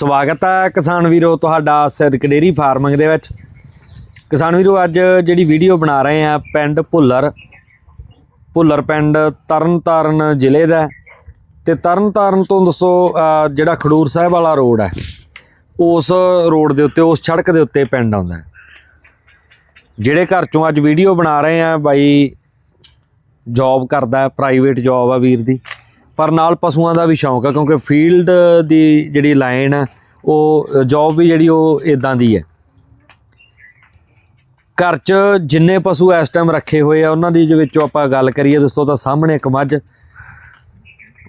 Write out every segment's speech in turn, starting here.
ਸਵਾਗਤ ਹੈ ਕਿਸਾਨ ਵੀਰੋ, ਤੁਹਾਡਾ ਸਿਦਕ ਡੇਰੀ ਫਾਰਮਿੰਗ ਦੇ ਵਿੱਚ। ਕਿਸਾਨ ਵੀਰੋ, ਅੱਜ ਜਿਹੜੀ ਵੀਡੀਓ ਬਣਾ ਰਹੇ ਆ ਪਿੰਡ ਭੁੱਲਰ। ਭੁੱਲਰ ਪਿੰਡ ਤਰਨਤਾਰਨ ਜ਼ਿਲ੍ਹੇ ਦਾ ਹੈ। ਤੇ ਤਰਨਤਾਰਨ ਤੋਂ ਦੱਸੋ ਜਿਹੜਾ ਖਡੂਰ ਸਾਹਿਬ ਵਾਲਾ ਰੋਡ ਹੈ, ਉਸ ਰੋਡ ਦੇ ਉੱਤੇ, ਉਸ ਸੜਕ ਦੇ ਉੱਤੇ ਪਿੰਡ ਆਉਂਦਾ ਜਿਹੜੇ ਘਰ ਚੋਂ ਅੱਜ ਵੀਡੀਓ ਬਣਾ ਰਹੇ ਆ ਬਾਈ ਜੌਬ ਕਰਦਾ ਪ੍ਰਾਈਵੇਟ ਜੌਬ ਆ ਵੀਰ ਦੀ। ਪਰ ਨਾਲ ਪਸ਼ੂਆਂ ਦਾ ਵੀ ਸ਼ੌਂਕ ਆ, ਕਿਉਂਕਿ ਫੀਲਡ ਦੀ ਜਿਹੜੀ ਲਾਈਨ ਆ, ਉਹ ਜੌਬ ਵੀ ਜਿਹੜੀ ਉਹ ਇਦਾਂ ਦੀ ਹੈ ਘਰ 'ਚ ਜਿੰਨੇ ਪਸ਼ੂ ਇਸ ਟਾਈਮ ਰੱਖੇ ਹੋਏ ਆ, ਉਹਨਾਂ ਦੀ ਦੇ ਵਿੱਚੋਂ ਆਪਾਂ ਗੱਲ ਕਰੀਏ ਦੋਸਤੋ ਤਾਂ ਸਾਹਮਣੇ ਇੱਕ ਮੱਝ।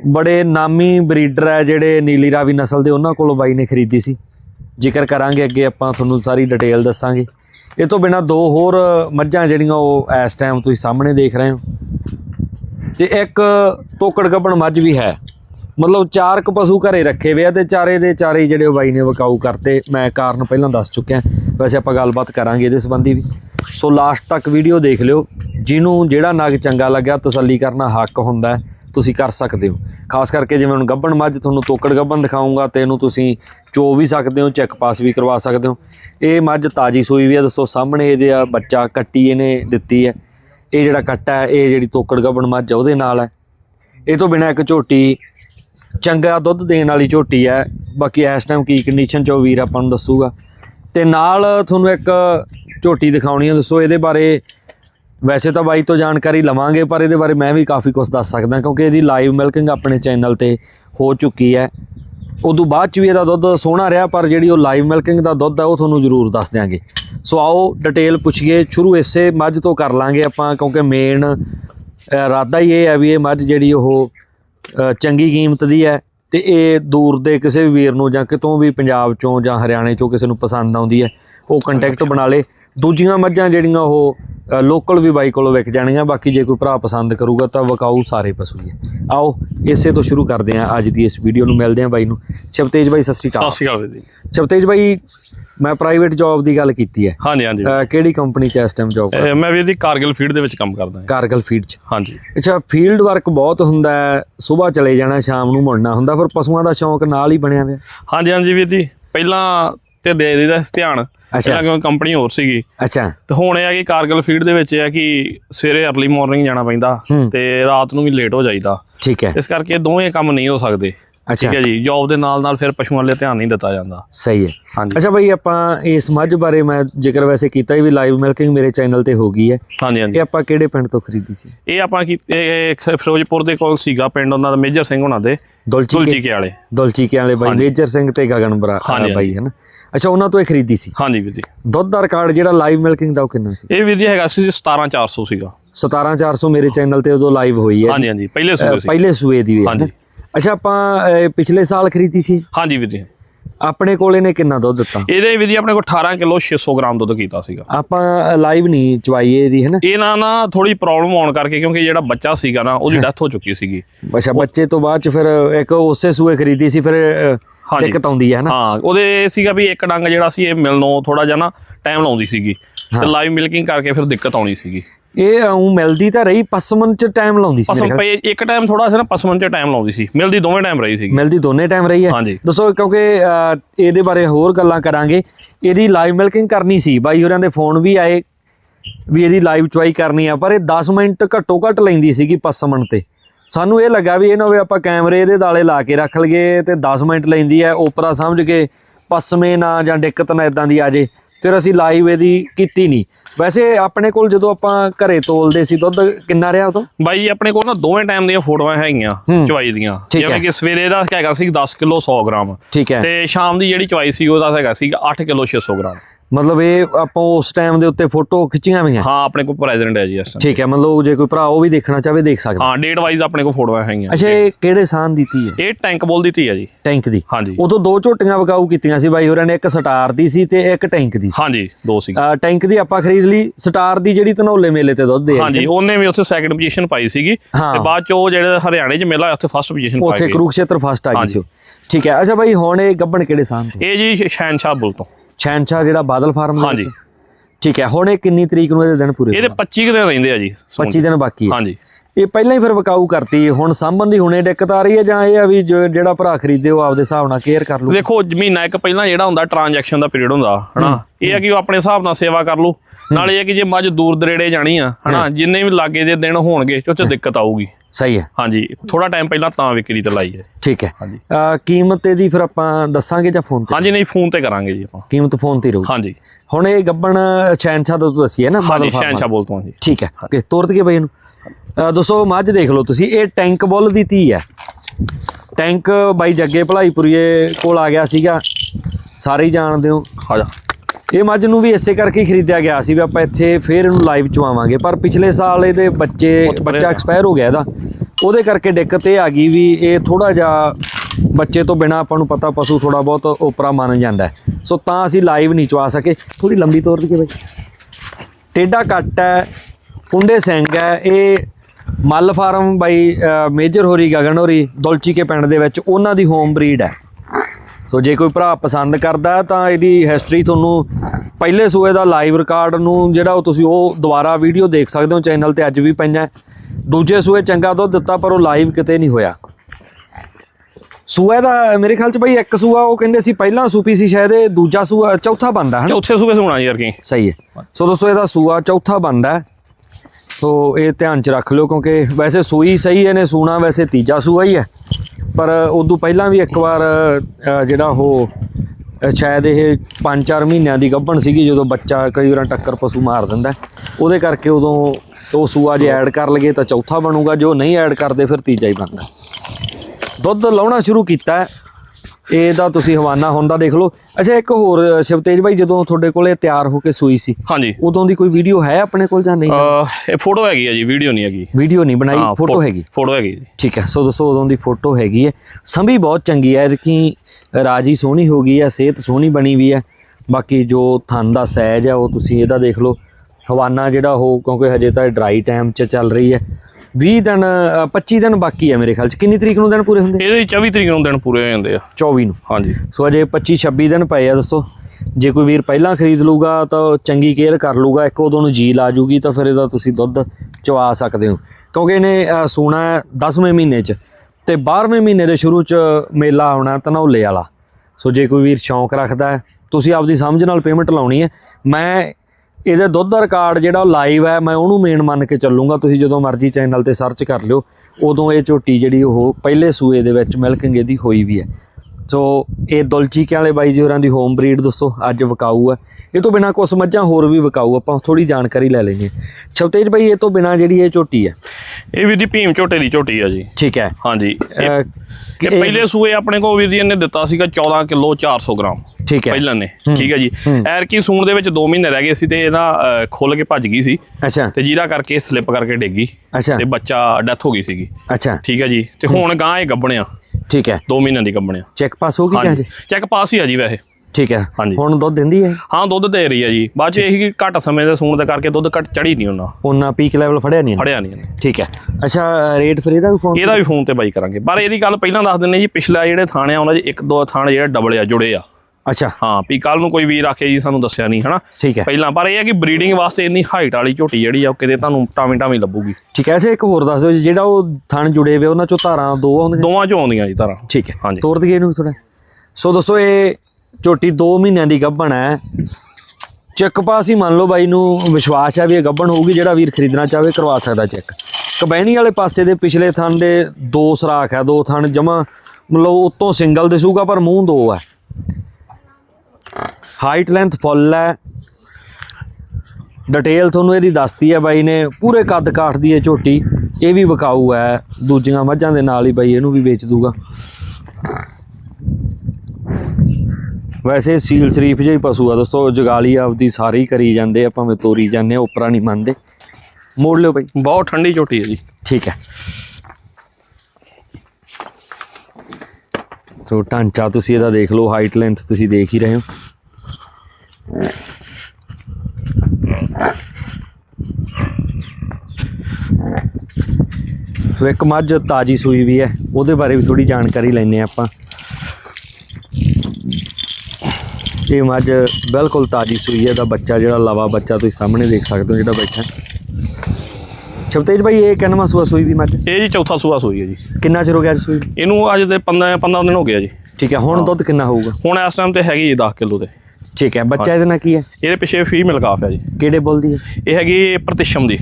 ਬੜੇ ਨਾਮੀ ਬਰੀਡਰ ਹੈ ਜਿਹੜੇ ਨੀਲੀ ਰਾਵੀ ਨਸਲ ਦੇ, ਉਹਨਾਂ ਕੋਲੋਂ ਬਾਈ ਨੇ ਖਰੀਦੀ ਸੀ। ਜ਼ਿਕਰ ਕਰਾਂਗੇ ਅੱਗੇ, ਆਪਾਂ ਤੁਹਾਨੂੰ ਸਾਰੀ ਡਿਟੇਲ ਦੱਸਾਂਗੇ। ਇਹ ਤੋਂ ਬਿਨਾ ਦੋ ਹੋਰ ਮੱਝਾਂ ਜਿਹੜੀਆਂ ਉਹ ਇਸ ਟਾਈਮ ਤੁਸੀਂ ਸਾਹਮਣੇ ਦੇਖ ਰਹੇ ਹੋ। ਤੇ ਇੱਕ ਤੋਕੜ ਗੱਬਣ ਮੱਝ ਵੀ ਹੈ। ਮਤਲਬ ਚਾਰ ਕੁ ਪਸ਼ੂ ਘਰੇ ਰੱਖੇ ਹੋਏ ਆ ਤੇ ਚਾਰੇ ਦੇ ਚਾਰੇ ਜਿਹੜੇ ਉਹ ਬਾਈ ਨੇ ਵਕਾਊ ਕਰਤੇ। ਮੈਂ ਕਾਰਨ ਪਹਿਲਾਂ ਦੱਸ ਚੁੱਕਿਆ। ਵੈਸੇ ਆਪਾਂ ਗੱਲਬਾਤ ਕਰਾਂਗੇ ਇਹਦੇ ਸੰਬੰਧੀ ਵੀ। ਸੋ ਲਾਸਟ ਤੱਕ ਵੀਡੀਓ ਦੇਖ ਲਿਓ। ਜਿਹਨੂੰ ਜਿਹੜਾ ਨਗ ਚੰਗਾ ਲੱਗਿਆ, ਤਸੱਲੀ ਕਰਨਾ ਹੱਕ ਹੁੰਦਾ ਤੁਸੀਂ ਕਰ ਸਕਦੇ ਹੋ। ਖਾਸ ਕਰਕੇ ਜਿਵੇਂ ਹੁਣ ਗੱਬਣ ਮੱਝ, ਤੁਹਾਨੂੰ ਤੋਕੜ ਗੱਬਣ ਦਿਖਾਉਂਗਾ ਤੇ ਇਹਨੂੰ ਤੁਸੀਂ ਚੋ ਵੀ ਸਕਦੇ ਹੋ ਚੈੱਕ ਪਾਸ ਵੀ ਕਰਵਾ ਸਕਦੇ ਹੋ। ਇਹ ਮੱਝ ਤਾਜੀ ਸੂਈ ਵੀ ਹੈ। ਦੋਸਤੋ, ਸਾਹਮਣੇ ਇਹਦੇ ਆ ਬੱਚਾ, ਕੱਟੀ ਇਹਨੇ ਦਿੱਤੀ ਹੈ। ਇਹ ਜਿਹੜਾ ਕੱਟਾ ਹੈ, ਇਹ ਜਿਹੜੀ ਤੋਕੜ ਗੱਬਣ ਮੱਝ ਉਹਦੇ ਨਾਲ ਹੈ। ਇਹ ਤੋਂ ਬਿਨਾ ਇੱਕ ਝੋਟੀ, ਚੰਗਾ ਦੁੱਧ ਦੇਣ ਵਾਲੀ ਝੋਟੀ ਹੈ। ਬਾਕੀ ਇਸ ਟਾਈਮ ਕੀ ਕੰਡੀਸ਼ਨ ਚ ਉਹ ਵੀਰ ਆਪਾਂ ਨੂੰ ਦੱਸੂਗਾ। ਤੇ ਨਾਲ ਤੁਹਾਨੂੰ ਇੱਕ ਝੋਟੀ ਦਿਖਾਉਣੀ ਹੈ ਦੱਸੋ ਇਹਦੇ ਬਾਰੇ। ਵੈਸੇ ਤਾਂ ਬਾਈ ਤੋਂ ਜਾਣਕਾਰੀ ਲਵਾਂਗੇ, ਪਰ ਇਹਦੇ ਬਾਰੇ ਮੈਂ ਵੀ ਕਾਫੀ ਕੁਝ ਦੱਸ ਸਕਦਾ, ਕਿਉਂਕਿ ਇਹਦੀ ਲਾਈਵ ਮਿਲਕਿੰਗ ਆਪਣੇ ਚੈਨਲ ਤੇ ਹੋ ਚੁੱਕੀ ਹੈ। ਉਦੋਂ ਬਾਅਦ ਚ ਵੀ ਇਹਦਾ ਦੁੱਧ ਸੋਹਣਾ ਰਿਹਾ, ਪਰ ਜਿਹੜੀ ਉਹ ਲਾਈਵ ਮਿਲਕਿੰਗ ਦਾ ਦੁੱਧ ਹੈ ਉਹ ਤੁਹਾਨੂੰ ਜ਼ਰੂਰ ਦੱਸ ਦਿਆਂਗੇ। ਸੋ ਆਓ ਡਿਟੇਲ ਪੁੱਛੀਏ। ਸ਼ੁਰੂ ਇਸੇ ਮੱਝ ਤੋਂ ਕਰ ਲਾਂਗੇ ਆਪਾਂ, ਕਿਉਂਕਿ ਮੇਨ ਇਰਾਦਾ ਹੀ ਇਹ ਹੈ ਵੀ ਇਹ ਮੱਝ ਜਿਹੜੀ ਉਹ ਚੰਗੀ ਕੀਮਤ ਦੀ ਹੈ, ਤੇ ਇਹ ਦੂਰ ਦੇ ਕਿਸੇ ਵੀ ਵੀਰ ਨੂੰ ਜਾਂ ਕਿਤੋਂ ਵੀ ਪੰਜਾਬ ਚੋਂ ਜਾਂ ਹਰਿਆਣੇ ਚੋਂ ਕਿਸੇ ਨੂੰ ਪਸੰਦ ਆਉਂਦੀ ਹੈ, ਉਹ ਕੰਟੈਕਟ ਬਣਾ ਲੇ। ਦੂਜੀਆਂ ਮੱਝਾਂ ਜਿਹੜੀਆਂ ਉਹ ਲੋਕਲ ਵੀ ਬਾਈ ਕੋਲੋਂ ਵਿਕ ਜਾਣਗੀਆਂ ਬਾਕੀ ਜੇ ਕੋਈ ਭਰਾ ਪਸੰਦ ਕਰੂਗਾ ਤਾਂ ਵਕਾਊ ਸਾਰੇ ਪਸ਼ੂ ਹੀ ਆਓ ਇਸੇ ਤੋਂ ਸ਼ੁਰੂ ਕਰਦੇ ਹਾਂ ਅੱਜ ਦੀ ਇਸ ਵੀਡੀਓ ਨੂੰ ਮਿਲਦੇ ਹਾਂ ਬਾਈ ਨੂੰ। ਸ਼ਿਵਤੇਜ ਬਾਈ ਸਤਿ ਸ਼੍ਰੀ ਸਤਿ ਅਕਾਲ ਸ਼੍ਰੀ ਅਕਾਲ ਜੀ। ਸ਼ਿਵਤੇਜ ਬਾਈ ਮੈਂ ਪ੍ਰਾਈਵੇਟ ਜੌਬ ਦੀ ਗੱਲ ਕੀਤੀ ਹੈ। ਹਾਂਜੀ ਹਾਂਜੀ। ਕਿਹੜੀ ਕੰਪਨੀ 'ਚ ਇਸ ਟਾਈਮ ਜੌਬ ਕਰ ਮੈਂ ਵੀਰ ਜੀ ਕਾਰਗਿਲ ਫੀਡ ਦੇ ਵਿੱਚ ਕੰਮ ਕਰਦਾ ਹਾਂ। ਕਾਰਗਲ ਫੀਡ 'ਚ। ਹਾਂਜੀ। ਅੱਛਾ ਫੀਲਡ ਵਰਕ ਬਹੁਤ ਹੁੰਦਾ ਹੈ ਸਵੇਰ ਚਲੇ ਜਾਣਾ ਸ਼ਾਮ ਨੂੰ ਮੁੜਨਾ ਹੁੰਦਾ ਪਰ ਪਸ਼ੂਆਂ ਦਾ ਸ਼ੌਂਕ ਨਾਲ ਹੀ ਬਣਿਆ ਹੋਇਆ। ਹਾਂਜੀ ਹਾਂਜੀ ਵੀਰ ਜੀ। ਪਹਿਲਾਂ ਤੇ ਦੇ ਦਿੱਤਾ ਸੀ ਧਿਆਨ। ਪਹਿਲਾਂ ਕਿਉਂਕਿ ਕੰਪਨੀ ਹੋਰ ਸੀਗੀ। ਅੱਛਾ। ਤੇ ਹੁਣ ਇਹ ਆ ਕਿ ਕਾਰਗਿਲ ਫੀਡ ਦੇ ਵਿੱਚ ਇਹ ਆ ਕਿ ਸਵੇਰੇ अर्ਲੀ ਮਾਰਨਿੰਗ ਜਾਣਾ ਪੈਂਦਾ। ਤੇ ਰਾਤ ਨੂੰ ਵੀ ਲੇਟ ਹੋ ਜਾਈਦਾ। ਠੀਕ ਹੈ। ਇਸ ਕਰਕੇ ਦੋਵੇਂ ਕੰਮ ਨਹੀਂ ਹੋ ਸਕਦੇ। ਠੀਕ ਹੈ ਜੀ ਜੌਬ ਦੇ ਨਾਲ ਨਾਲ ਫਿਰ ਪਸ਼ੂਆਂ ਵੱਲ ਧਿਆਨ ਨਹੀਂ ਦਿੱਤਾ ਜਾਂਦਾ। ਸਹੀ ਹੈ। ਹਾਂਜੀ। ਅੱਛਾ ਭਾਈ ਆਪਾਂ ਇਸ ਮੱਝ ਬਾਰੇ ਮੈਂ ਜ਼ਿਕਰ ਵੈਸੇ ਕੀਤਾ ਹੀ ਵੀ ਲਾਈਵ ਮਿਲਕਿੰਗ ਮੇਰੇ ਚੈਨਲ ਤੇ ਹੋ ਗਈ ਹੈ। ਹਾਂਜੀ ਹਾਂਜੀ। ਇਹ ਆਪਾਂ ਕਿਹੜੇ ਪਿੰਡ ਤੋਂ ਖਰੀਦੀ ਸੀ? ਇਹ ਆਪਾਂ ਕੀ ਇਹ ਖ- ਫਿਰੋਜ਼ਪੁਰ ਦੇ ਕੋਲ ਸੀਗਾ ਪਿੰਡ ਉਹਨਾਂ ਦਾ ਮੇਜਰ ਸਿੰਘ ਹੋਣਾ ਦੇ ਦੁਲਚੀ ਕੇ ਵਾਲੇ। ਦੁਲਚੀਕੇ ਵਾਲੇ ਬਾਈ ਮੇਜਰ ਸਿੰਘ ਤੇ ਗਗਨ ਬਰਾ ਬਾਈ ਹੈ ਨਾ ਅੱਛਾ ਉਹਨਾਂ ਤੋਂ ਇਹ ਖਰੀਦੀ ਸੀ? ਹਾਂਜੀ ਵੀਰ ਜੀ। ਦੁੱਧ ਦਾ ਰਿਕਾਰਡ ਜਿਹੜਾ ਲਾਈਵ ਮਿਲਕਿੰਗ ਦਾ ਉਹ ਕਿੰਨਾ ਸੀ? ਇਹ ਵੀਰ ਜੀ ਹੈਗਾ ਸੀ 17400 ਸੀਗਾ। 17400 ਮੇਰੇ ਚੈਨਲ ਤੇ ਉਦੋਂ ਲਾਈਵ ਹੋਈ ਹੈ। ਹਾਂਜੀ ਹਾਂਜੀ ਪਹਿਲੇ ਸੂਬੇ ਸੀ। ਪਹਿਲੇ ਸੂਏ ਦੀ ਵੀ ਹਾਂਜੀ। ਅੱਛਾ ਆਪਾਂ ਪਿਛਲੇ ਸਾਲ ਖਰੀਦੀ ਸੀ? ਹਾਂਜੀ ਵੀਰ ਜੀ। ਆਪਣੇ ਕੋਲ ਇਹਨੇ ਕਿੰਨਾ ਦੁੱਧ ਦਿੱਤਾ? ਇਹਦੇ ਵੀਰ ਜੀ ਆਪਣੇ ਕੋਲ 18 ਕਿਲੋ 600 ਗ੍ਰਾਮ ਦੁੱਧ ਕੀਤਾ ਸੀਗਾ। ਆਪਾਂ ਲਾਈਵ ਨਹੀਂ ਚਵਾਈ ਇਹਦੀ ਹੈ ਨਾ? ਇਹ ਨਾ ਨਾ ਥੋੜੀ ਪ੍ਰੋਬਲਮ ਆਉਣ ਕਰਕੇ ਕਿਉਂਕਿ ਜਿਹੜਾ ਬੱਚਾ ਸੀਗਾ ਨਾ ਉਹਦੀ ਡੈਥ ਹੋ ਚੁੱਕੀ ਸੀਗੀ। ਅੱਛਾ ਬੱਚੇ ਤੋਂ ਬਾਅਦ ਚ ਫਿਰ ਇੱਕ ਉਸੇ ਸੂਏ ਖਰੀਦੀ ਸੀ ਫਿਰ ਹਾਂਜੀ। ਦਿੱਕਤ ਆਉਂਦੀ ਹੈ ਨਾ? ਹਾਂ ਉਹਦੇ ਇਹ ਸੀਗਾ ਵੀ ਇੱਕ ਡੰਗ ਜਿਹੜਾ ਸੀ ਇਹ ਮਿਲਣੋਂ ਥੋੜਾ ਜਿਹਾ ਨਾ ਟਾਈਮ ਲਾਉਂਦੀ ਸੀਗੀ। ਤੇ ਲਾਈਵ ਮਿਲਕਿੰਗ ਕਰਕੇ ਫਿਰ ਦਿੱਕਤ ਆਉਣੀ ਸੀਗੀ। ਇਹ ਉਹ ਮਿਲਦੀ ਤਾਂ ਰਹੀ ਪਸਮਨ ਚ ਟਾਈਮ ਲਾਉਂਦੀ ਸੀ ਮੇਰੇ ਪਸਮ ਪਈ ਇੱਕ ਟਾਈਮ ਥੋੜਾ ਸੀ ਨਾ ਪਸਮਨ ਚ ਟਾਈਮ ਲਾਉਂਦੀ ਸੀ। ਮਿਲਦੀ ਦੋਵੇਂ ਟਾਈਮ ਰਹੀ ਖਿਆਲ। ਮਿਲਦੀ ਦੋਨੇ ਟਾਈਮ ਰਹੀ ਹੈ। ਦੱਸੋ ਕਿਉਂਕਿ ਇਹਦੇ ਬਾਰੇ ਹੋਰ ਗੱਲਾਂ ਕਰਾਂਗੇ। ਇਹਦੀ ਲਾਈਵ ਮਿਲਕਿੰਗ ਕਰਨੀ ਸੀ। ਬਾਈ ਹੋਰਾਂ ਦੇ ਫੋਨ ਵੀ ਆਏ ਵੀ ਇਹਦੀ ਲਾਈਵ ਚੁਆਈ ਕਰਨੀ ਆ। ਪਰ ਇਹ 10 ਮਿੰਟ ਘੱਟੋ ਘੱਟ ਲੈਂਦੀ ਸੀਗੀ ਪਸਮਨ ਤੇ। ਸਾਨੂੰ ਇਹ ਲੱਗਾ ਵੀ ਇਹ ਨਾ ਹੋਵੇ ਆਪਾਂ ਕੈਮਰੇ ਇਹਦੇ ਦਾਲੇ ਲਾ ਕੇ ਰੱਖ ਲਈਏ ਤੇ 10 ਮਿੰਟ ਲੈਂਦੀ ਹੈ। ਓਪਰਾ ਸਮਝ ਕੇ ਪਸਮੇ ਨਾ ਜਾਂ ਦਿੱਕਤ ਨਾ ਇਦਾਂ ਦੀ ਆ ਜੇ। ਫਿਰ ਅਸੀਂ ਲਾਈਵ ਇਹਦੀ ਕੀਤੀ ਨਹੀਂ। ਵੈਸੇ ਆਪਣੇ ਕੋਲ ਜਦੋਂ ਆਪਾਂ ਘਰੇ ਤੋਲਦੇ ਸੀ ਦੁੱਧ ਕਿੰਨਾ ਰਿਹਾ ਉਦੋਂ? ਬਾਈ ਆਪਣੇ ਕੋਲ ਨਾ ਦੋਵੇਂ ਟਾਈਮ ਦੀਆਂ ਫੋਟੋਆਂ ਹੈਗੀਆਂ। ਚਵਾਈ ਦੀਆਂ। ਜਿਵੇਂ ਕਿ ਸਵੇਰੇ ਦਾ ਹੈਗਾ ਸੀ 10 ਕਿਲੋ 100 ਗ੍ਰਾਮ ਠੀਕ ਹੈ। ਤੇ ਸ਼ਾਮ ਦੀ ਜਿਹੜੀ ਚਵਾਈ ਸੀ ਉਹਦਾ ਹੈਗਾ ਸੀ 8 ਕਿਲੋ 600 ਗ੍ਰਾਮ। ਮਤਲਬ ਇਹ ਆਪਾਂ ਉਸ ਟਾਈਮ ਦੇ ਉੱਤੇ ਫੋਟੋ ਖਿੱਚੀਆਂ ਹੋਈਆਂ? ਹਾਂ ਆਪਣੇ ਕੋਲ ਪ੍ਰੈਜ਼ੈਂਟ ਹੈ ਜੀ ਇਸ ਟਾਈਮ ਠੀਕ ਹੈ ਮਤਲਬ ਜੇ ਕੋਈ ਭਰਾ ਉਹ ਵੀ ਦੇਖਣਾ ਚਾਹਵੇ ਦੇਖ ਸਕਦਾ। ਹਾਂ ਡੇਟ ਵਾਈਜ਼ ਆਪਣੇ ਕੋਲ ਫੋਟੋਆਂ ਹੈਗੀਆਂ ਅੱਛਾ ਇਹ ਕਿਹੜੇ ਸਾਨ ਦੀ ਤੀ ਹੈ? ਇਹ ਟੈਂਕ ਬੋਲ ਦੀ ਧੀ ਹੈ ਜੀ। ਟੈਂਕ ਦੀ? ਹਾਂਜੀ। ਉਦੋਂ ਦੋ ਝੋਟੀਆਂ ਵਕਾਊ ਕੀਤੀਆਂ ਸੀ ਬਾਈ ਹੋਰਾਂ ਨੇ ਇੱਕ ਸਟਾਰ ਦੀ ਸੀ ਤੇ ਇੱਕ ਟੈਂਕ ਦੀ ਸੀ। ਹਾਂਜੀ ਦੋ ਸੀ। ਟੈਂਕ ਦੀ ਆਪਾਂ ਖਰੀਦ ਲਈ ਸਟਾਰ ਦੀ ਜਿਹੜੀ ਧਨੌਲੇ ਮੇਲੇ ਤੇ ਦੁੱਧ ਦੇ ਹਾਂਜੀ ਉਹਨੇ ਵੀ ਉੱਥੇ ਸੈਕੰਡ ਪੋਜੀਸ਼ਨ ਪਾਈ ਸੀਗੀ। ਤੇ ਬਾਅਦ ਚ ਉਹ ਜਿਹੜੇ ਹਰਿਆਣੇ ਚ ਮੇਲਾ ਉੱਥੇ ਫਸਟ ਪੋਜੀਸ਼ਨ ਉੱਥੇ ਪਾਈ ਕੁਰੂਕਸ਼ੇਤਰ ਫਸਟ ਆ ਗਈ ਸੀ। ਠੀਕ ਹੈ ਅੱਛਾ ਬਾਈ ਹੁਣ ਇਹ ਗੱਬਣ ਕਿਹੜੇ ਸਾਨ ਤੋਂ? ਇਹ ਜੀ ਸ਼ੈਨਸ਼ਾਹ ਬੁੱਲ ਤੋਂ। ਛੈਨਛਾ ਜਿਹੜਾ ਬਾਦਲ ਫਾਰਮ ਦੇ। ਵਿੱਚ? ਠੀਕ ਹੈ ਹੁਣ ਇਹ ਕਿੰਨੀ ਤਰੀਕ ਨੂੰ ਇਹਦੇ ਦਿਨ ਪੂਰੇ ਇਹਦੇ 25 ਕੁ ਦਿਨ ਰਹਿੰਦੇ ਆ ਜੀ 25 ਦਿਨ ਬਾਕੀ ਹੈ। ਹਾਂਜੀ। ਇਹ ਪਹਿਲਾਂ ਹੀ ਫਿਰ ਵਿਕਾਊ ਕਰਤੀ। ਹੁਣ ਸਾਂਭਣ ਦੀ ਹੁਣੇ ਦਿੱਕਤ ਆ ਰਹੀ ਹੈ ਜਾਂ ਇਹ ਆ ਵੀ ਜਿਹੜਾ ਭਰਾ ਖਰੀਦੇ ਉਹ ਆਪਦੇ ਹਿਸਾਬ ਨਾਲ ਕੇਅਰ ਕਰ ਲੂ ਦੇਖੋ ਮਹੀਨਾ ਇੱਕ ਪਹਿਲਾਂ ਜਿਹੜਾ ਹੁੰਦਾ ਟ੍ਰਾਂਜੈਕਸ਼ਨ ਦਾ ਪੀਰੀਅਡ ਹੁੰਦਾ ਹਨਾ? ਇਹ ਹੈ। ਕਿ ਉਹ ਆਪਣੇ ਹਿਸਾਬ ਨਾਲ ਸੇਵਾ ਕਰ ਲੂ ਨਾਲੇ ਇਹ ਹੈ ਕਿ ਜੇ ਮੱਝ ਦੂਰ ਦਰੇੜੇ ਜਾਣੀ ਆ ਹਨਾ? ਜਿੰਨੇ ਵੀ ਲਾਗੇ ਦੇ ਦਿਨ ਹੋਣਗੇ ਉਹ ਚ ਦਿੱਕਤ ਆਊਗੀ। ਸਹੀ ਹੈ। ਹਾਂਜੀ। ਥੋੜਾ ਟਾਈਮ ਪਹਿਲਾਂ ਤਾਂ ਵਿਕਰੀ ਤੇ ਲਾਈ ਹੈ। ਠੀਕ ਹੈ। ਹਾਂਜੀ। ਕੀਮਤ ਇਹਦੀ ਫਿਰ ਆਪਾਂ ਦੱਸਾਂਗੇ ਜਾਂ ਫੋਨ ਤੇ? ਹਾਂਜੀ ਨਹੀਂ ਫੋਨ ਤੇ ਕਰਾਂਗੇ ਜੀ ਆਪਾਂ। ਕੀਮਤ ਫੋਨ ਤੇ ਰਹੂ ਹਾਂਜੀ। ਹੁਣ ਇਹ ਗੱਬਣ ਸ਼ੈਨਸ਼ਾਹ ਦਾ ਤੂੰ ਦੱਸੀ ਹੈ ਨਾ ਹਾਂਜੀ ਬਾਦਲ ਫਾਰਮ ਸ਼ਹਿਨਸ਼ਾਹ ਬੋਲ ਤੋਂ ਜੀ। ਠੀਕ ਹੈ। ਓਕੇ ਤੋਰ ਦਈਏ ਬਈ ਇਹਨੂੰ। ਦੋਸਤੋ ਮੱਝ ਦੇਖ ਲਓ ਤੁਸੀਂ ਇਹ ਟੈਂਕ ਬੁੱਲ ਦੀ ਧੀ ਹੈ। ਟੈਂਕ ਬਾਈ ਜੱਗੇ ਭਲਾਈਪੁਰੀਏ ਕੋਲ ਆ ਗਿਆ ਸੀਗਾ। ਸਾਰੇ ਹੀ ਜਾਣਦੇ ਹੋ। ਆ ਜਾ। ਇਹ ਮੱਝ ਨੂੰ ਵੀ ਇਸੇ ਕਰਕੇ ਖਰੀਦਿਆ ਗਿਆ ਸੀ ਵੀ ਆਪਾਂ ਇੱਥੇ ਫੇਰ ਇਹਨੂੰ ਲਾਈਵ ਚਵਾਵਾਂਗੇ ਪਰ ਪਿਛਲੇ ਸਾਲ ਇਹਦੇ ਬੱਚੇ ਬੱਚਾ ਐਕਸਪਾਇਰ ਹੋ ਗਿਆ ਇਹਦਾ। ਉਹਦੇ ਕਰਕੇ ਦਿੱਕਤ ਇਹ ਆ ਗਈ ਵੀ ਇਹ ਥੋੜਾ ਜਿਹਾ ਬੱਚੇ ਤੋਂ ਬਿਨਾ ਆਪਾਂ ਨੂੰ ਪਤਾ ਪਸ਼ੂ ਥੋੜਾ ਬਹੁਤ ਉਪਰਾ ਮੰਨ ਜਾਂਦਾ ਸੋ ਤਾਂ ਅਸੀਂ ਲਾਈਵ ਨਹੀਂ ਚਵਾ ਸਕੇ। ਥੋੜੀ ਲੰਬੀ ਤੋਰ ਦਈਏ ਬਈ ਟੇਡਾ ਕੱਟ ਹੈ ਕੁੰਡੇ ਸਿੰਘ ਹੈ ਇਹ ਮੱਲ ਫਾਰਮ ਬਾਈ ਮੇਜਰ ਹੋਰੀ ਗਗਨ ਹੋਰੀ ਦੁਲਚੀ ਕੇ ਪਿੰਡ ਦੇ ਵਿੱਚ ਉਹਨਾਂ ਦੀ ਹੋਮ ਬਰੀਡ ਹੈ। ਸੋ ਜੇ ਕੋਈ ਭਰਾ ਪਸੰਦ ਕਰਦਾ ਤਾਂ ਇਹਦੀ ਹਿਸਟਰੀ ਤੁਹਾਨੂੰ ਪਹਿਲੇ ਸੂਏ ਦਾ ਲਾਈਵ ਰਿਕਾਰਡ ਨੂੰ ਜਿਹੜਾ ਉਹ ਤੁਸੀਂ ਉਹ ਦੁਬਾਰਾ ਵੀਡੀਓ ਦੇਖ ਸਕਦੇ ਹੋ ਚੈਨਲ ਤੇ ਅੱਜ ਵੀ ਪਈਆਂ ਦੂਜੇ ਸੂਏ ਚੰਗਾ ਦੁੱਧ ਦਿੱਤਾ ਪਰ ਉਹ ਲਾਈਵ ਕਿਤੇ ਨਹੀਂ ਹੋਇਆ। ਸੂਏ ਦਾ ਮੇਰੇ ਖਿਆਲ ਚ ਬਈ ਇੱਕ ਸੂਆ ਉਹ ਕਹਿੰਦੇ ਸੀ ਪਹਿਲਾਂ ਸੂਪੀ ਸੀ ਸ਼ਾਇਦ ਇਹ ਦੂਜਾ ਸੂਆ ਚੌਥਾ ਬੰਦਾ ਹੈ ਚੌਥੇ ਸੂਬੇ ਸੁਣਾ ਯਾਰ ਕੀ। ਸਹੀ ਹੈ। ਸੋ ਦੋਸਤੋ ਇਹਦਾ ਸੂਆ ਚੌਥਾ ਬੰਦਾ ਹੈ। ਸੋ ਇਹ ਧਿਆਨ ਚ ਰੱਖ ਲਿਓ ਕਿਉਂਕਿ ਵੈਸੇ ਸੂਈ ਸਹੀ ਇਹਨੇ ਸੂਣਾ ਵੈਸੇ ਤੀਜਾ ਸੂਆ ਹੀ ਹੈ। ਪਰ ਉਦੋਂ ਪਹਿਲਾਂ ਵੀ ਇੱਕ ਵਾਰ ਜਿਹੜਾ ਉਹ ਸ਼ਾਇਦ ਇਹ 5-4 ਮਹੀਨਿਆਂ ਦੀ ਗੱਭਣ ਸੀਗੀ ਜਦੋਂ ਬੱਚਾ ਕਈ ਵਾਰਾਂ ਟੱਕਰ ਪਸ਼ੂ ਮਾਰ ਦਿੰਦਾ ਉਹਦੇ ਕਰਕੇ ਉਦੋਂ ਉਹ ਸੂਆ ਜੇ ਐਡ ਕਰ ਲਗੇ ਤਾਂ ਚੌਥਾ ਬਣੂਗਾ, ਜੋ ਨਹੀਂ ਐਡ ਕਰਦੇ ਫਿਰ ਤੀਜਾ ਹੀ ਬਣਦਾ ਦੁੱਧ ਲਾਉਣਾ ਸ਼ੁਰੂ ਕੀਤਾ ਹੈ ਇਹਦਾ ਤੁਸੀਂ ਹਵਾਨਾ ਹੁੰਦਾ ਦੇਖ ਲਓ। ਅੱਛਾ ਇੱਕ ਹੋਰ ਸ਼ਿਵਤੇਜ ਭਾਈ ਜਦੋਂ ਤੁਹਾਡੇ ਕੋਲੇ ਤਿਆਰ ਹੋ ਕੇ ਸੂਈ ਸੀ ਹਾਂਜੀ। ਉਦੋਂ ਦੀ ਕੋਈ ਵੀਡੀਓ ਹੈ ਆਪਣੇ ਕੋਲ ਜਾਂ ਨਹੀਂ? ਇਹ ਫੋਟੋ ਹੈਗੀ ਆ ਜੀ ਵੀਡੀਓ ਨਹੀਂ ਹੈਗੀ। ਵੀਡੀਓ ਨਹੀਂ ਬਣਾਈ ਫੋਟੋ ਹੈਗੀ। ਫੋਟੋ ਹੈਗੀ ਜੀ। ਠੀਕ ਹੈ ਸੋ ਦੋਸਤੋ ਉਦੋਂ ਦੀ ਫੋਟੋ ਹੈਗੀ ਹੈ। ਸੰਭੀ ਬਹੁਤ ਚੰਗੀ ਹੈ ਕਿ ਰਾਜੀ ਸੋਹਣੀ ਹੋ ਗਈ ਹੈ ਸਿਹਤ ਸੋਹਣੀ ਬਣੀ ਵੀ ਹੈ। ਬਾਕੀ ਜੋ ਥਣ ਦਾ ਸਾਈਜ਼ ਹੈ ਉਹ ਤੁਸੀਂ ਇਹਦਾ ਦੇਖ ਲਓ। ਹਵਾਨਾ ਜਿਹੜਾ ਉਹ ਕਿਉਂਕਿ ਹਜੇ ਤਾਂ ਡਰਾਈ ਟਾਈਮ 'ਚ ਚੱਲ ਰਹੀ ਹੈ। 20 ਦਿਨ ਅ, 25 ਦਿਨ ਬਾਕੀ ਹੈ ਮੇਰੇ ਖਿਆਲ 'ਚ। ਕਿੰਨੀ ਤਰੀਕ ਨੂੰ ਦਿਨ ਪੂਰੇ ਹੁੰਦੇ? ਇਹਦੇ 24 ਤਰੀਕ ਨੂੰ ਦਿਨ ਪੂਰੇ ਹੋ ਜਾਂਦੇ ਆ। 24 ਨੂੰ। ਹਾਂਜੀ। ਸੋ ਅਜੇ 25 26 ਦਿਨ ਪਏ ਆ ਦੱਸੋ। ਜੇ ਕੋਈ ਵੀਰ ਪਹਿਲਾਂ ਖਰੀਦ ਲੂਗਾ ਤਾਂ ਚੰਗੀ ਕੇਅਰ ਕਰ ਲੂਗਾ ਇੱਕ ਉਦੋਂ ਨੂੰ ਜੀ ਲਾ ਜੂਗੀ ਤਾਂ ਫਿਰ ਇਹਦਾ ਤੁਸੀਂ ਦੁੱਧ ਚਵਾ ਸਕਦੇ ਹੋ। ਕਿਉਂਕਿ ਇਹਨੇ ਸੂਣਾ ਹੈ 10ਵੇਂ ਮਹੀਨੇ 'ਚ ਤੇ 12ਵੇਂ ਮਹੀਨੇ ਦੇ ਸ਼ੁਰੂ 'ਚ ਮੇਲਾ ਆਉਣਾ ਧਨੌਲੇ ਵਾਲਾ। ਸੋ ਜੇ ਕੋਈ ਵੀਰ ਸ਼ੌਂਕ ਰੱਖਦਾ ਤੁਸੀਂ ਆਪਦੀ ਸਮਝ ਨਾਲ ਪੇਮੈਂਟ ਲਾਉਣੀ ਹੈ। ਮੈਂ ਇਹਦੇ ਦੁੱਧ ਦਾ ਰਿਕਾਰਡ ਜਿਹੜਾ ਉਹ ਲਾਈਵ ਹੈ, ਮੈਂ ਉਹਨੂੰ ਮੇਨ ਮੰਨ ਕੇ ਚੱਲੂੰਗਾ। ਤੁਸੀਂ ਜਦੋਂ ਮਰਜ਼ੀ ਚੈਨਲ ਤੇ ਸਰਚ ਕਰ ਲਿਓ, ਉਦੋਂ ਇਹ ਝੋਟੀ ਜਿਹੜੀ ਉਹ ਪਹਿਲੇ ਸੂਏ ਦੇ ਵਿੱਚ ਮਿਲਕਿੰਗ ਇਹਦੀ ਹੋਈ ਵੀ ਹੈ। ਸੋ ਇਹ ਦੁਲਚੀਕੇ ਵਾਲੇ ਬਾਈ ਜੀ ਹੋਰਾਂ ਦੀ ਹੋਮ ਬਰੀਡ ਦੋਸਤੋ ਅੱਜ ਵਿਕਾਊ ਹੈ। ਇਹ ਤੋਂ ਬਿਨਾ ਕੁਝ ਮੱਝਾਂ ਹੋਰ ਵੀ ਵਿਕਾਊ ਆਪਾਂ ਥੋੜੀ ਜਾਣਕਾਰੀ ਲੈ ਲੈਣੀ ਹੈ। ਬਾਈ ਇਹ ਤੋਂ ਬਿਨਾ ਜਿਹੜੀ ਇਹ ਝੋਟੀ ਹੈ? ਇਹ ਵੀ ਦੀ ਭੀਮ ਝੋਟੇ ਦੀ ਝੋਟੀ ਆ ਜੀ। ਠੀਕ ਹੈ। ਹਾਂਜੀ। ਇਹ ਪਹਿਲੇ ਸੂਏ ਆਪਣੇ ਕੋਲ ਵੀਰ ਜੀ ਇਹਨੇ ਦਿੱਤਾ ਸੀਗਾ 14 ਕਿਲੋ 400 ਗ੍ਰਾਮ। ਠੀਕ ਹੈ। ਪਹਿਲਾਂ ਨੇ। ਠੀਕ ਹੈ ਜੀ। ਐਰ ਕੀ ਸੂਣ ਦੇ ਵਿੱਚ 2 ਮਹੀਨੇ ਰਹਿ ਗਏ ਸੀ ਤੇ ਇਹਦਾ ਖੁੱਲ ਕੇ ਭੱਜ ਗਈ ਸੀ। ਅੱਛਾ। ਤੇ ਜਿਹਦਾ ਕਰਕੇ ਸਲਿੱਪ ਕਰਕੇ ਡਿੱਗ ਗਈ। ਅੱਛਾ। ਤੇ ਬੱਚਾ ਡੈਥ ਹੋ ਗਈ ਸੀਗੀ। ਅੱਛਾ। ਠੀਕ ਹੈ ਜੀ। ਤੇ ਹੁਣ ਗਾਂ ਇਹ ਗੱਬਣਿਆ ਠੀਕ ਹੈ। 2 ਮਹੀਨਿਆਂ ਦੀ ਗੱਬਣਿਆ ਚੈੱਕ ਪਾਸ ਹੋ ਗਈ ਹਜੇ। ਚੈੱਕ ਪਾਸ ਹੀ ਆ ਜੀ ਵੈਸੇ। ਠੀਕ ਹੈ। ਹਾਂਜੀ। ਹੁਣ ਦੁੱਧ ਦਿੰਦੀ ਹੈ? ਹਾਂ ਦੁੱਧ ਦੇ ਰਹੀ ਹੈ ਜੀ। ਬਾਅਦ ਚ ਇਹੀ ਘੱਟ ਸਮੇਂ ਦੇ ਸੂਣ ਦੇ ਕਰਕੇ ਦੁੱਧ ਘੱਟ ਚੜੀ ਨਹੀਂ ਉਹਨਾਂ। ਉਹਨਾਂ ਪੀਕ ਲੈਵਲ ਫੜਿਆ ਨਹੀਂ। ਫੜਿਆ ਨਹੀਂ ਠੀਕ ਹੈ। ਅੱਛਾ ਰੇਟ ਫਿਰ ਇਹਦਾ ਵੀ ਫੋਨ ਇਹਦਾ ਵੀ ਫੋਨ ਤੇ ਬਾਈ ਕਰਾਂਗੇ। ਪਰ ਇਹਦੀ ਗੱਲ ਪਹਿਲਾਂ ਦੱਸ ਦਿੰਨੇ ਜੀ ਪਿਛਲਾ ਜਿਹੜੇ ਥਾਣੇ ਆ ਉਹਨਾਂ 'ਚ ਇੱਕ ਦੋ ਥਾਣੇ ਜਿਹੜੇ ਡਬਲ ਆ ਜੁੜੇ ਆ। ਅੱਛਾ। ਹਾਂ ਵੀ ਕੱਲ ਨੂੰ ਕੋਈ ਵੀਰ ਆਖੇ ਜੀ ਸਾਨੂੰ ਦੱਸਿਆ ਨਹੀਂ ਹਨਾ? ਠੀਕ ਹੈ। ਪਹਿਲਾਂ ਪਰ ਇਹ ਹੈ ਕਿ ਬਰੀਡਿੰਗ ਵਾਸਤੇ ਇੰਨੀ ਹਾਈਟ ਵਾਲੀ ਝੋਟੀ ਜਿਹੜੀ ਆ ਉਹ ਕਿਤੇ ਤੁਹਾਨੂੰ ਟਾਵੇਂ ਟਾਵੇਂ ਲੱਭੂਗੀ। ਠੀਕ ਹੈ। ਐਸੇ ਇੱਕ ਹੋਰ ਦੱਸ ਦਿਓ ਜਿਹੜਾ ਉਹ ਥਣ ਜੁੜੇ ਹੋਏ ਉਹਨਾਂ ਚੋਂ ਧਾਰਾਂ ਦੋ ਆਉਂਦੀਆਂ? ਦੋਵਾਂ ਚੋਂ ਆਉਂਦੀਆਂ ਜੀ ਤਾਰਾਂ ਠੀਕ ਹੈ। ਹਾਂਜੀ। ਤੋਰ ਦਈਏ ਇਹਨੂੰ ਥੋੜਾ ਸੋ ਦੋਸਤੋ ਇਹ ਝੋਟੀ 2 ਮਹੀਨਿਆਂ ਦੀ ਗੱਭਣ ਹੈ। ਚੈੱਕ ਪਾਸ ਹੀ ਮੰਨ ਲਓ ਬਾਈ ਨੂੰ ਵਿਸ਼ਵਾਸ ਹੈ ਵੀ ਇਹ ਗੱਭਣ ਹੋਊਗੀ, ਜਿਹੜਾ ਵੀਰ ਖਰੀਦਣਾ ਚਾਹਵੇ ਕਰਵਾ ਸਕਦਾ ਚੈੱਕ। ਕਬੈਣੀ ਵਾਲੇ ਪਾਸੇ ਦੇ ਪਿਛਲੇ ਥਣ ਦੇ ਦੋ ਸਰਾਖ ਹੈ, ਦੋ ਥਣ ਜਮਾ ਮਤਲਬ ਉਤੋਂ ਸਿੰਗਲ ਦਿਸੂਗਾ, ਪਰ ਮੂੰਹ ਦੋ ਹੈ। ਹਾਈਟ ਲੈਂਥ ਫੁੱਲ ਹੈ। ਡਿਟੇਲ ਤੁਹਾਨੂੰ ਇਹਦੀ ਦੱਸਤੀ ਹੈ ਬਾਈ ਨੇ, ਪੂਰੇ ਕੱਦ ਕਾਠ ਦੀ ਇਹ ਝੋਟੀ, ਇਹ ਵੀ ਵਿਕਾਊ ਹੈ। ਦੂਜੀਆਂ ਮੱਝਾਂ ਦੇ ਨਾਲ ਹੀ ਬਾਈ ਇਹਨੂੰ ਵੀ ਵੇਚ ਦੂਗਾ। ਵੈਸੇ ਸੀਲ ਸ਼ਰੀਫ ਜਿਹੀ ਪਸ਼ੂ ਆ ਦੋਸਤੋ ਜਗਾਲੀ ਆਪਦੀ ਸਾਰੀ ਕਰੀ ਜਾਂਦੇ ਆ ਭਾਵੇਂ ਤੋਰੀ ਜਾਂਦੇ ਆ ਉਪਰਾ ਨਹੀਂ ਮੰਨਦੇ। ਮੋੜ ਲਿਓ ਬਾਈ। ਬਹੁਤ ਠੰਡੀ ਝੋਟੀ ਹੈ ਜੀ। ਠੀਕ ਹੈ। ਸੋ ਢਾਂਚਾ ਤੁਸੀਂ ਇਹਦਾ ਦੇਖ ਲਓ ਹਾਈਟ ਲੈਂਥ ਤੁਸੀਂ ਦੇਖ ਹੀ ਰਹੇ ਹੋ। ਸੋ ਇੱਕ ਮੱਝ ਤਾਜੀ ਸੂਈ ਵੀ ਹੈ ਉਹਦੇ ਬਾਰੇ ਵੀ ਥੋੜੀ ਜਾਣਕਾਰੀ ਲੈਣੇ ਆਪਾਂ। ਇਹ ਮੱਝ ਬਿਲਕੁਲ ਤਾਜੀ ਸੂਈ ਹੈ ਦਾ ਬੱਚਾ ਜਿਹੜਾ ਲਵਾ ਬੱਚਾ ਤੁਸੀਂ ਸਾਹਮਣੇ ਦੇਖ ਸਕਦੇ ਹੋ ਜਿਹੜਾ ਬੈਠਾ ਸ਼ਬਤੇਜ ਭਾਈ ਇਹ ਕਿੰਨਵਾਂ ਸੂਆ ਸੂਈ ਵੀ ਮੱਝ? ਇਹ ਜੀ ਚੌਥਾ ਸੂਆ ਸੂਈ ਹੈ ਜੀ। ਕਿੰਨਾ ਚਿਰ ਹੋ ਗਿਆ ਅੱਜ ਸੂਈ? ਇਹਨੂੰ ਅੱਜ ਦੇ 15 15 ਦਿਨ ਹੋ ਗਿਆ ਜੀ। ਠੀਕ ਹੈ ਹੁਣ ਦੁੱਧ ਕਿੰਨਾ ਹੋਊਗਾ? ਹੁਣ ਇਸ ਟਾਈਮ ਤੇ ਹੈਗੀ ਜੀ 10 ਕਿਲੋ ਦੇ ਠੀਕ ਹੈ ਬੱਚਾ ਇਹਦੇ ਨਾਲ ਕੀ ਹੈ? ਇਹਦੇ ਪਿੱਛੇ ਫੀਮੇਲ ਕਾਫ ਹੈ ਜੀ। ਕਿਹੜੇ ਬੋਲਦੀ ਹੈ? ਇਹ ਹੈਗੀ ਪ੍ਰਤੀਸ਼ਮ ਦੀ।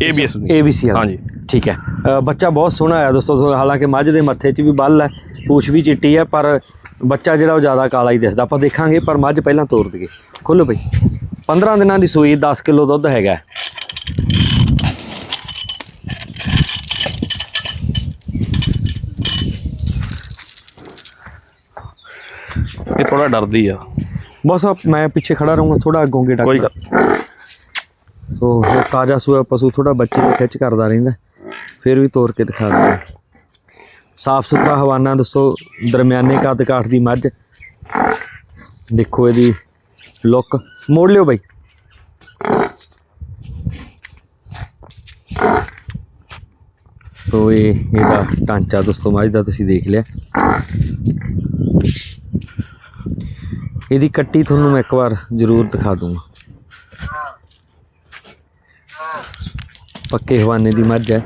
ABS ਦੀ। ਵਾਲਾ। ਹਾਂਜੀ ਠੀਕ ਹੈ। ਬੱਚਾ ਬਹੁਤ ਸੋਹਣਾ ਹੈ ਦੋਸਤੋ ਹਾਲਾਂਕਿ ਮੱਝ ਦੇ ਮੱਥੇ 'ਚ ਵੀ ਬੱਲ ਹੈ ਪੂਛ ਵੀ ਚਿੱਟੀ ਹੈ ਪਰ ਬੱਚਾ ਜਿਹੜਾ ਉਹ ਜ਼ਿਆਦਾ ਕਾਲਾ ਹੀ ਦਿਸਦਾ। ਆਪਾਂ ਦੇਖਾਂਗੇ ਪਰ ਮੱਝ ਪਹਿਲਾਂ ਤੋਰ ਦਈਏ। ਖੋਲੋ ਬਈ। 15 ਦਿਨਾਂ ਦੀ ਸੂਈ 10 ਕਿਲੋ ਦੁੱਧ ਹੈਗਾ ਇਹ ਥੋੜਾ ਡਰਦੀ ਆ। ਬਸ ਮੈਂ ਪਿੱਛੇ ਖੜਾ ਰਹੂੰਗਾ ਥੋੜਾ ਅੱਗੋਂ ਕੋਈ ਡਾਕਟਰ ਸੋ ਇਹ ਤਾਜ਼ਾ ਸੂਆ ਪਸ਼ੂ ਥੋੜਾ ਬੱਚੇ ਨੂੰ ਖਿੱਚ ਕਰਦਾ ਰਹਿੰਦਾ। ਫਿਰ ਵੀ ਤੋੜ ਕੇ ਦਿਖਾ ਦਿੰਦਾ ਸਾਫ਼ ਸੁਥਰਾ ਹਵਾਨਾ ਦੱਸੋ, ਦਰਮਿਆਨੇ ਕੱਦ ਕਾਠ ਦੀ ਮੱਝ। ਦੇਖੋ ਇਹਦੀ ਲੁੱਕ ਮੋੜ ਲਿਓ ਬਾਈ। ਸੋ ਇਹ, ਇਹਦਾ ਢਾਂਚਾ ਦੋਸਤੋ ਮੱਝ ਦਾ, ਤੁਸੀਂ ਦੇਖ ਲਿਆ। ਇਹਦੀ ਕੱਟੀ ਤੁਹਾਨੂੰ ਮੈਂ ਇੱਕ ਵਾਰ ਜ਼ਰੂਰ ਦਿਖਾ ਦੂੰਗਾ। ਪੱਕੇ ਹਵਾਨੇ ਦੀ ਮੱਝ ਹੈ।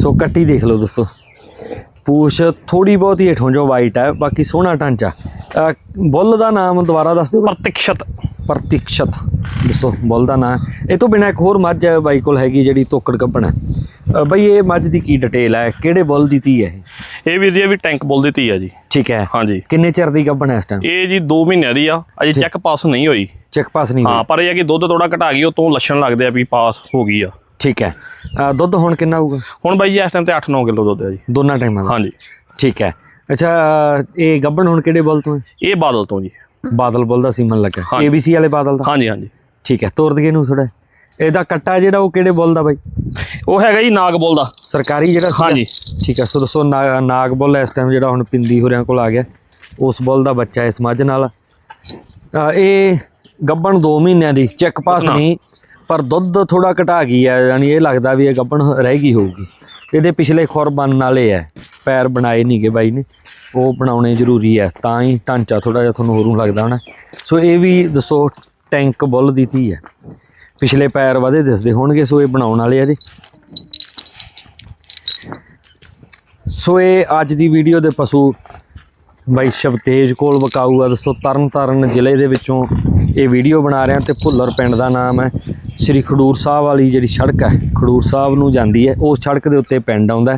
ਸੋ ਕੱਟੀ ਦੇਖ ਲਓ ਦੋਸਤੋ। ਪੂਛ ਥੋੜੀ ਬਹੁਤ ਹੀ ਹੇਠੋਂ ਜੋ ਵਾਈਟ ਹੈ ਬਾਕੀ ਸੋਹਣਾ ਢਾਂਚਾ। ਬੁੱਲ ਦਾ ਨਾਮ ਦੁਬਾਰਾ ਦੱਸ ਦਿਓ। ਪ੍ਰਤੀਸ਼ਤ ਪ੍ਰਤੀਕਸ਼ਤ। ਦੱਸੋ ਬੁੱਲ ਦਾ ਨਾਮ ਇਹ ਤੋਂ ਬਿਨਾਂ ਇੱਕ ਹੋਰ ਮੱਝ ਹੈ ਬਾਈ ਕੋਲ ਹੈਗੀ ਜਿਹੜੀ ਤੋਕੜ ਕੱਪਣ। ਹੈ ਬਈ ਇਹ ਮੱਝ ਦੀ ਕੀ ਡਿਟੇਲ ਹੈ? ਕਿਹੜੇ ਬੁੱਲ ਦੀ ਧੀ ਹੈ ਇਹ? ਵੀਰ ਜੀ ਇਹ ਵੀ ਟੈਂਕ ਬੁੱਲ ਦੀ ਧੀ ਆ ਜੀ। ਠੀਕ ਹੈ। ਹਾਂਜੀ। ਕਿੰਨੇ ਚਿਰ ਦੀ ਗੱਭਣ ਹੈ ਇਸ ਟਾਈਮ ਇਹ ਜੀ 2 ਮਹੀਨਿਆਂ ਦੀ ਆ। ਅਜੇ ਚੈੱਕ ਪਾਸ ਨਹੀਂ ਹੋਈ। ਚੈੱਕ ਪਾਸ ਨਹੀਂ ਹਾਂ ਪਰ ਇਹ ਆ ਕਿ ਦੁੱਧ ਥੋੜਾ ਘਟਾ ਗਈ ਉਹ ਤੋਂ ਲੱਛਣ ਲੱਗਦੇ ਆ ਵੀ ਪਾਸ ਹੋ ਗਈ ਆ। ਠੀਕ ਹੈ। ਦੁੱਧ ਹੁਣ ਕਿੰਨਾ ਹੋਊਗਾ? ਹੁਣ ਬਾਈ ਜੀ ਇਸ ਟਾਈਮ ਤੇ 8-9 ਕਿਲੋ ਦੁੱਧ ਆ ਜੀ। ਦੋਨਾਂ ਟਾਈਮਾਂ ਦਾ? ਹਾਂਜੀ। ਠੀਕ ਹੈ। ਅੱਛਾ ਇਹ ਗੱਬਣ ਹੁਣ ਕਿਹੜੇ ਬੁੱਲ ਤੋਂ ਹੈ? ਇਹ ਬਾਦਲ ਤੋਂ ਜੀ। ਬਾਦਲ ਬੁੱਲ ਦਾ ਸੀਮਨ ਲੱਗਾ। ABC ਵਾਲੇ ਬਾਦਲ ਦਾ? ਹਾਂਜੀ ਹਾਂਜੀ। ਠੀਕ ਹੈ ਤੋਰ ਦਈਏ ਨੂੰ ਥੋੜਾ ਇਹਦਾ ਕੱਟਾ ਜਿਹੜਾ ਉਹ ਕਿਹੜੇ ਬੁੱਲ ਦਾ ਬਾਈ? ਉਹ ਹੈਗਾ ਜੀ ਨਾਗ ਬੁੱਲ ਦਾ। ਸਰਕਾਰੀ ਜਿਹੜਾ ਸੀਗਾ? ਹਾਂਜੀ। ਠੀਕ ਹੈ ਸੋ ਦੋਸਤੋ ਨਾ- ਨਾਗ ਬੁੱਲ ਇਸ ਟਾਈਮ ਜਿਹੜਾ ਹੁਣ ਪਿੰਦੀ ਹੋਰਿਆਂ ਕੋਲ ਆ ਗਿਆ। ਉਸ ਬੁੱਲ ਦਾ ਬੱਚਾ ਇਸ ਮੱਝ ਨਾਲ। ਅ, ਇਹ ਗੱਬਣ 2 ਮਹੀਨਿਆਂ ਦੀ ਚੈੱਕ ਪਾਸ। ਨਹੀਂ। ਪਰ ਦੁੱਧ ਥੋੜਾ ਘਟਾ ਗਈ ਹੈ, ਯਾਨੀ ਇਹ ਲੱਗਦਾ ਵੀ ਇਹ ਗੱਬਣ ਰਹਿ ਗਈ ਹੋਊਗੀ। ਇਹਦੇ ਪਿਛਲੇ ਖੁਰ ਬਣਨ ਵਾਲੇ ਹੈ, ਪੈਰ ਬਣਾਏ ਨਹੀਂਗੇ ਬਾਈ ਨੇ, ਉਹ ਬਣਾਉਣੇ ਜ਼ਰੂਰੀ ਹੈ, ਤਾਂ ਹੀ ਢਾਂਚਾ ਥੋੜਾ ਜਿਹਾ ਤੁਹਾਨੂੰ ਹੋਰੂ ਲੱਗਦਾ ਹੋਣਾ। ਸੋ ਇਹ ਵੀ ਦੱਸੋ, ਟੈਂਕ ਬੁੱਲ ਦੀ ਧੀ ਹੈ। ਪਿਛਲੇ ਪੈਰ ਵਧੇ ਦਿਸਦੇ ਹੋਣਗੇ, ਸੋ ਇਹ ਬਣਾਉਣ ਵਾਲੇ ਆ ਜੀ ਸੋ ਇਹ ਅੱਜ ਦੀ ਵੀਡੀਓ ਦੇ ਪਸ਼ੂ ਬਾਈ ਸ਼ਵਤੇਜ ਕੋਲ ਵਕਾਊ ਆ। ਦੋਸਤੋ ਤਰਨ ਤਾਰਨ ਜ਼ਿਲ੍ਹੇ ਦੇ ਵਿੱਚੋਂ ਇਹ ਵੀਡੀਓ ਬਣਾ ਰਿਹਾ ਤੇ ਭੁੱਲਰ ਪਿੰਡ ਦਾ ਨਾਮ ਹੈ। ਸ੍ਰੀ ਖਡੂਰ ਸਾਹਿਬ ਵਾਲੀ ਜਿਹੜੀ ਸੜਕ ਹੈ, ਖਡੂਰ ਸਾਹਿਬ ਨੂੰ ਜਾਂਦੀ ਹੈ। ਉਸ ਸੜਕ ਦੇ ਉੱਤੇ ਪਿੰਡ ਆਉਂਦਾ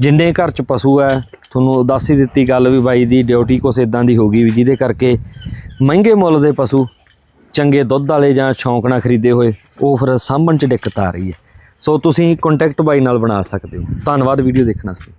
ਜਿੰਨੇ ਘਰ ਚ ਪਸ਼ੂ ਹੈ, ਤੁਹਾਨੂੰ ਦੱਸ ਹੀ ਦਿੱਤੀ ਗੱਲ ਵੀ ਬਾਈ ਦੀ ਡਿਊਟੀ ਕੁਛ ਇਦਾਂ ਦੀ ਹੋ ਗਈ ਵੀ ਜਿਹਦੇ ਕਰਕੇ ਮਹਿੰਗੇ ਮੁੱਲ ਦੇ ਪਸ਼ੂ ਚੰਗੇ ਦੁੱਧ ਵਾਲੇ ਜਾਂ ਸ਼ੌਂਕ ਨਾਲ ਖਰੀਦੇ ਹੋਏ ਉਹ ਫਿਰ ਸਾਂਭਣ ਚ ਦਿੱਕਤ ਆ ਰਹੀ ਹੈ। ਸੋ ਤੁਸੀਂ ਕੰਟੈਕਟ ਬਾਈ ਨਾਲ ਬਣਾ ਸਕਦੇ ਹੋ। ਧੰਨਵਾਦ ਵੀਡੀਓ ਦੇਖਣ ਵਾਸਤੇ।